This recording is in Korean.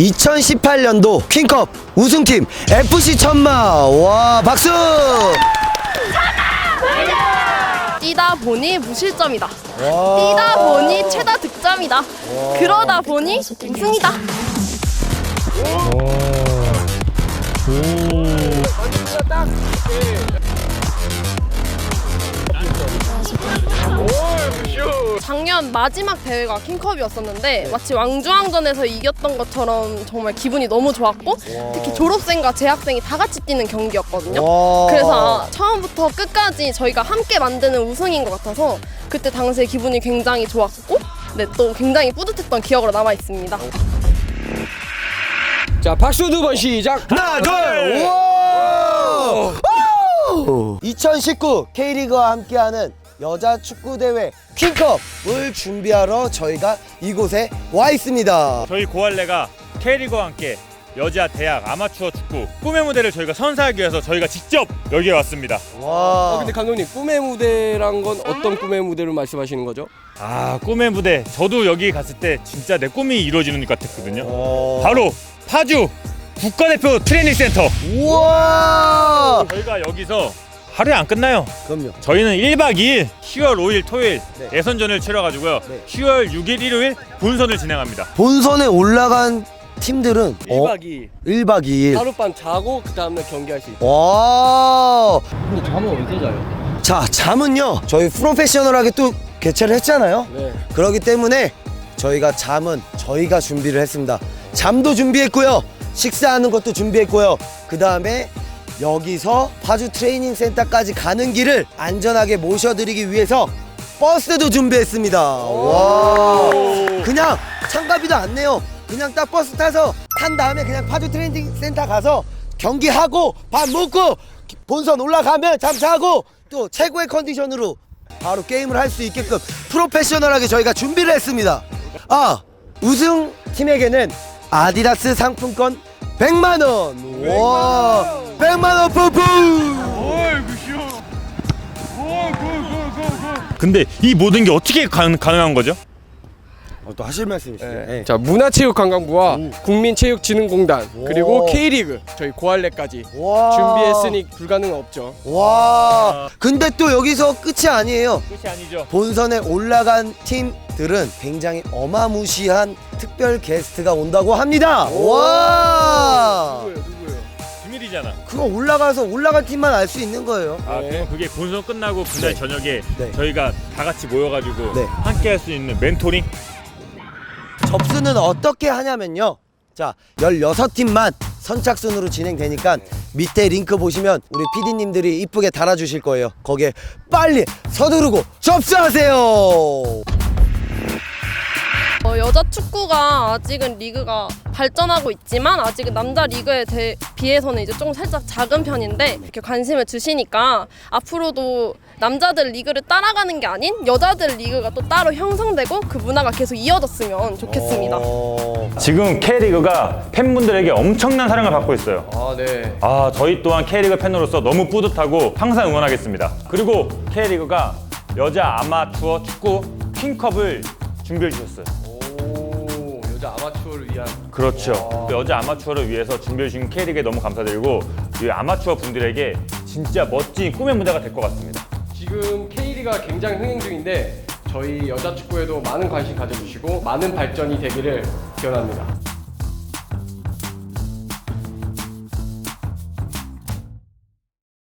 2018년도 퀸컵 우승팀 FC 천마 와 박수 뛰다 보니 무실점이다. 뛰다 보니 최다 득점이다. 그러다 보니 우승이다. 작년 마지막 대회가 킹컵이었었는데 마치 왕중왕전에서 이겼던 것처럼 정말 기분이 너무 좋았고 특히 졸업생과 재학생이 다 같이 뛰는 경기였거든요. 와. 그래서 처음부터 끝까지 저희가 함께 만드는 우승인 것 같아서 그때 당시에 기분이 굉장히 좋았고 네, 또 굉장히 뿌듯했던 기억으로 남아 있습니다. 자 박수 두 번 시작. 하나 둘 와! 2019 K리그와 함께하는 여자 축구 대회 퀸컵을 준비하러 저희가 이곳에 와 있습니다. 저희 고할래가 K리그와 함께 여자 대학 아마추어 축구 꿈의 무대를 저희가 선사하기 위해서 저희가 직접 여기에 왔습니다. 와. 어, 근데 감독님 꿈의 무대란 건 어떤 꿈의 무대를 말씀하시는 거죠? 아 꿈의 무대 저도 여기 갔을 때 진짜 내 꿈이 이루어지는 것 같았거든요. 와. 바로 파주 국가대표 트레이닝 센터. 우와. 저희가 여기서 하루에 안 끝나요. 그럼요. 저희는 1박 2일 10월 5일 토요일 네. 예선전을 치러가지고요. 네. 10월 6일 일요일 본선을 진행합니다. 본선에 올라간 팀들은 1박 2일 1박 2일. 하룻밤 자고 그 다음날 경기할 수 있어요. 와. 근데 잠은 언제 자요? 자, 잠은요. 저희 프로페셔널하게 또 개최를 했잖아요. 네. 그렇기 때문에 저희가 잠은 저희가 준비를 했습니다. 잠도 준비했고요. 식사하는 것도 준비했고요. 그 다음에 여기서 파주 트레이닝 센터까지 가는 길을 안전하게 모셔드리기 위해서 버스도 준비했습니다. 와. 그냥 참가비도 안 내요. 그냥 딱 버스 타서 탄 다음에 그냥 파주 트레이닝 센터 가서 경기하고 밥 먹고 본선 올라가면 잠 자고 또 최고의 컨디션으로 바로 게임을 할 수 있게끔 프로페셔널하게 저희가 준비를 했습니다. 아 우승 팀에게는 아디다스 상품권 100만 원. 와, 근데 이 모든 게 어떻게 가, 가능한 거죠? 어, 또 하실 말씀이시죠? 네. 자 문화체육관광부와 국민체육진흥공단 그리고 오. K리그 저희 고할래까지 와. 준비했으니 불가능은 없죠. 와. 근데 또 여기서 끝이 아니에요. 끝이 아니죠. 본선에 올라간 팀들은 굉장히 어마무시한 특별 게스트가 온다고 합니다. 와. 비밀이잖아. 그거 올라가서 올라간 팀만 알 수 있는 거예요. 아, 네. 그럼 그게 본선 끝나고 그날 네. 저녁에 네. 저희가 다 같이 모여가지고 네. 함께 할 수 있는 멘토링? 접수는 어떻게 하냐면요. 자, 16팀만 선착순으로 진행되니까 밑에 링크 보시면 우리 PD님들이 이쁘게 달아주실 거예요. 거기에 빨리 서두르고 접수하세요. 어, 여자 축구가 아직은 리그가 발전하고 있지만 아직은 남자 리그에 대, 비해서는 이제 조금 살짝 작은 편인데 이렇게 관심을 주시니까 앞으로도 남자들 리그를 따라가는 게 아닌 여자들 리그가 또 따로 형성되고 그 문화가 계속 이어졌으면 좋겠습니다. 어... 지금 K리그가 팬분들에게 엄청난 사랑을 받고 있어요. 아 네. 아, 저희 또한 K리그 팬으로서 너무 뿌듯하고 항상 응원하겠습니다. 그리고 K리그가 여자 아마추어 축구 킹컵을 준비해 주셨어요. 아마추어를 위한 그렇죠. 여자 아마추어를 위해서 준비해 주신 K리그에 너무 감사드리고 이 아마추어 분들에게 진짜 멋진 꿈의 무대가 될 것 같습니다. 지금 K리가 굉장히 흥행 중인데 저희 여자 축구에도 많은 관심 가져주시고 많은 발전이 되기를 기원합니다.